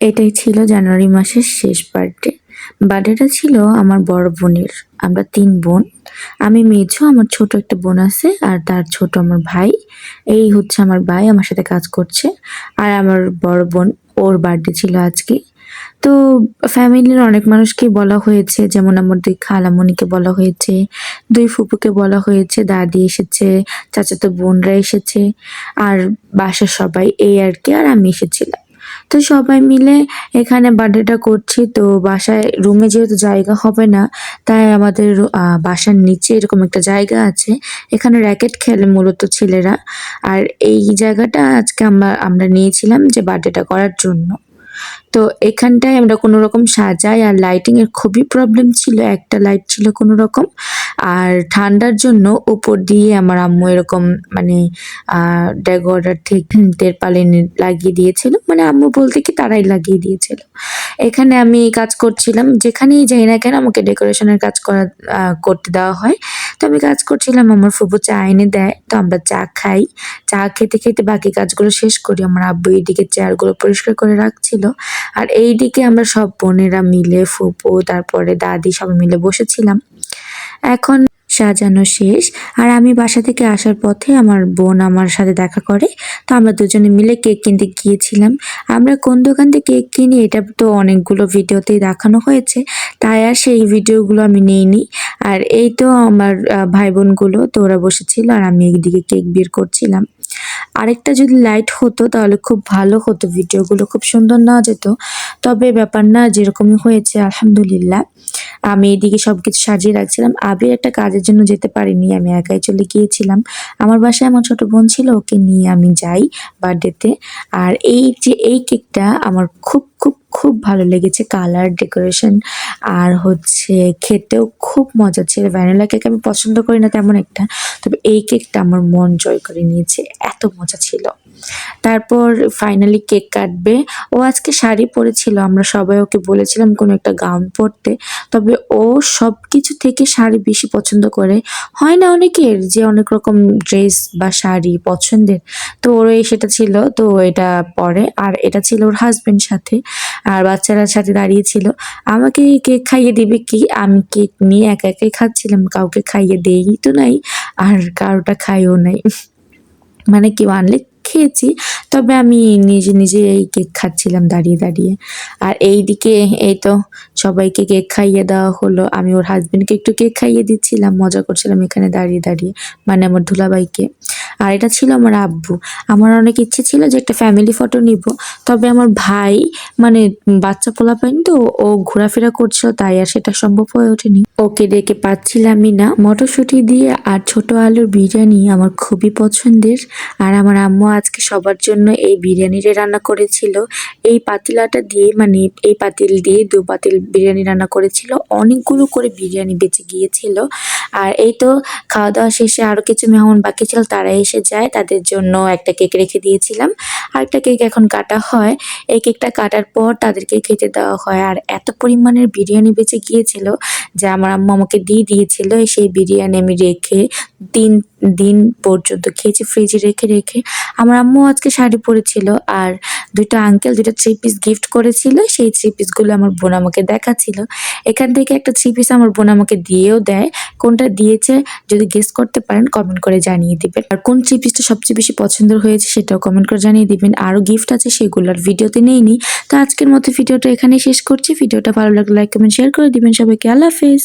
এটাই ছিল জানুয়ারি মাসের শেষ বার্থডে বার্থডেটা ছিল আমার বড় বোনের, আমরা তিন বোন। আমি মেঝো, আমার ছোট একটা বোন আছে, আর তার ছোট আমার ভাই। এই হচ্ছে আমার ভাই, আমার সাথে কাজ করছে। আর আমার বড় বোন, ওর বার্থডে ছিল আজকে। তো ফ্যামিলির অনেক মানুষকে বলা হয়েছে, যেমন আমার দুই খালামণিকে বলা হয়েছে, দুই ফুপুকে বলা হয়েছে, দাদি এসেছে, চাচাতো বোনরা এসেছে, আর বাসার সবাই এই আর কি, আর আমি এসেছিলাম। তো সবাই মিলে এখানে বার্থডেটা করছি। তো বাসায় রুমে যেহেতু জায়গা হবে না, তাই আমাদের বাসার নিচে এরকম একটা জায়গা আছে। এখানে র্যাকেট খেলে মূলত ছেলেরা। আর এই জায়গাটা আজকে আমরা আমরা নিয়েছিলাম যে বার্থডেটা করার জন্য। তো এখানটায় আমরা কোনো রকম সাজাই আর লাইটিং এর খুবই প্রবলেম ছিল, একটা লাইট ছিল কোনো রকম। আর ঠান্ডার জন্য উপর দিয়ে আমার আম্মু এরকম মানে ডেগোরার থেকে তেরপালে লাগিয়ে দিয়েছিল। মানে আম্মু বলতে কি তারাই লাগিয়ে দিয়েছিল। এখানে আমি কাজ করছিলাম, যেখানেই যাই না কেন আমাকে ডেকোরেশনের কাজ করা করতে দেওয়া হয়। তো আমি কাজ করছিলাম, আমার ফুপু চা এনে দেয়, তো আমরা চা খাই। চা খেতে খেতে বাকি কাজগুলো শেষ করি, আমার আব্বু এইদিকে চেয়ারগুলো পরিষ্কার করে রাখছিল। আর এইদিকে আমরা সব বোনেরা মিলে, ফুপু, তারপরে দাদি সবাই মিলে বসেছিলাম। এখন সাজানো শেষ। আর আমি বাসা থেকে আসার পথে আমার বোন আমার সাথে দেখা করে। তো আমরা দুজনে মিলে কেক কিনতে গিয়েছিলাম। আমরা কোন দোকান থেকে কেক কিনি এটা তো অনেকগুলো ভিডিওতেই দেখানো হয়েছে। তাই আর সেই ভিডিওগুলো আমি নিইনি। আর এই তো আমার ভাই বোনগুলো তো ওরা বসেছিল আর আমি এইদিকে কেক বের করছিলাম। আরেকটা যদি লাইট হতো, তাহলে খুব ভালো হতো ভিডিওগুলো খুব সুন্দর না যেত। তবে ব্যাপার না, যেরকমই হয়েছে, আলহামদুলিল্লাহ। আমি এদিকে সব কিছু সাজিয়ে রাখছিলাম। আবির একটা কাজের জন্য যেতে পারিনি, আমি একাই চলে গিয়েছিলাম। আমার বাসায় আমার ছোট বোন ছিল, ওকে নিয়ে আমি যাই বার্থডেতে আর এই যে, এই কেকটা আমার খুব খুব খুব ভালো লেগেছে কালার ডেকোরেশন আর হচ্ছে খেতেও খুব মজা ছিল। ভ্যানিলা কেক আমি পছন্দ করি না তেমন একটা, তবে এই কেকটা আমার মন জয় করে নিয়েছে, এত মজা ছিল। তারপর ফাইনালি কেক কাটবে। ও আজকে শাড়ি পরেছিল, আমরা সবাই ওকে বলেছিলাম কোনো একটা গাউন পরতে, তবে ও সব কিছু থেকে শাড়ি বেশি পছন্দ করে। হয় না অনেকের যে অনেক রকম ড্রেস বা শাড়ি পছন্দের তো ওর সেটা ছিল, তো এটা পরে। আর এটা ছিল ওর হাজবেন্ড সাথে, আর বাচ্চারা সাথে দাঁড়িয়ে ছিল। আমাকে কেক খাইয়ে দিবে কি? আমি কেক নিয়ে একা একাই খাচ্ছিলাম, কাউকে খাইয়ে দেই তো নাই, আর কারোটা খাইও নাই। মানে কেউ আনলে খেয়েছি তবে আমি নিজে নিজে এই কেক খাচ্ছিলাম দাঁড়িয়ে দাঁড়িয়ে। আর এইদিকে এই তো সবাইকে কেক খাইয়ে দেওয়া হলো। আমি ওর হাজবেন্ডকে একটু কেক খাইয়ে দিচ্ছিলাম, মজা করছিলাম এখানে দাঁড়িয়ে দাঁড়িয়ে মানে আমার ধুলাবাইকে আর এটা ছিল আমার আব্বু। আমার অনেক ইচ্ছে ছিল যে একটা ফ্যামিলি ফটো নিব, তবে আমার ভাই মানে বাচ্চা পোলা পাইনি তো, ও ঘোরাফেরা করছিল তাই আর সেটা সম্ভব হয়ে ওঠেনি। ওকে ডেকে পাচ্ছিলামই না। মটরশুঁটি দিয়ে আর ছোট আলুর বিরিয়ানি আমার খুবই পছন্দের। আর আমার আম্মু আজকে সবার জন্য এই বিরিয়ানিটা রান্না করেছিল, এই পাতিলাটা দিয়ে মানে এই পাতিল দিয়ে দু পাতিল বিরিয়ানি রান্না করেছিল, অনেকগুলো করে বিরিয়ানি বেঁচে গিয়েছিল। আর এই তো খাওয়া দাওয়া শেষে আরও কিছু মেহমান বাকি ছিল, তারা এসে যায়। তাদের জন্য একটা কেক রেখে দিয়েছিলাম। আর একটা কেক এখন কাটা হয়। এই কেকটা কাটার পর তাদেরকে খেতে দেওয়া হয়। আর এত পরিমাণের বিরিয়ানি বেঁচে গিয়েছিল যে আমার আম্মু আমাকে দিয়ে দিয়েছিল। সেই বিরিয়ানি আমি রেখে তিন দিন পর্যন্ত খেয়েছি ফ্রিজে রেখে রেখে। আমার আম্মু আজকে শাড়ি পরেছিল। আর দুটো আঙ্কেল দুটো থ্রি পিস গিফট করেছিল, সেই থ্রি পিসগুলো আমার বোন আমাকে দেখাচ্ছিল। এখান থেকে একটা থ্রি পিস আমার বোন আমাকে দিয়েও দেয়। কোনটা দিয়েছে যদি গেস করতে পারেন কমেন্ট করে জানিয়ে দিবেন। আর কোন থ্রি পিসটা সবচেয়ে বেশি পছন্দ হয়েছে সেটাও কমেন্ট করে জানিয়ে দিবেন। আরও গিফট আছে সেগুলোর ভিডিওতে নেইনি। তো আজকের মতো ভিডিওটা এখানেই শেষ করছি। ভিডিওটা ভালো লাগলে লাইক কমেন্ট শেয়ার করে দিবেন সবাইকে। আল্লাহ হাফেজ।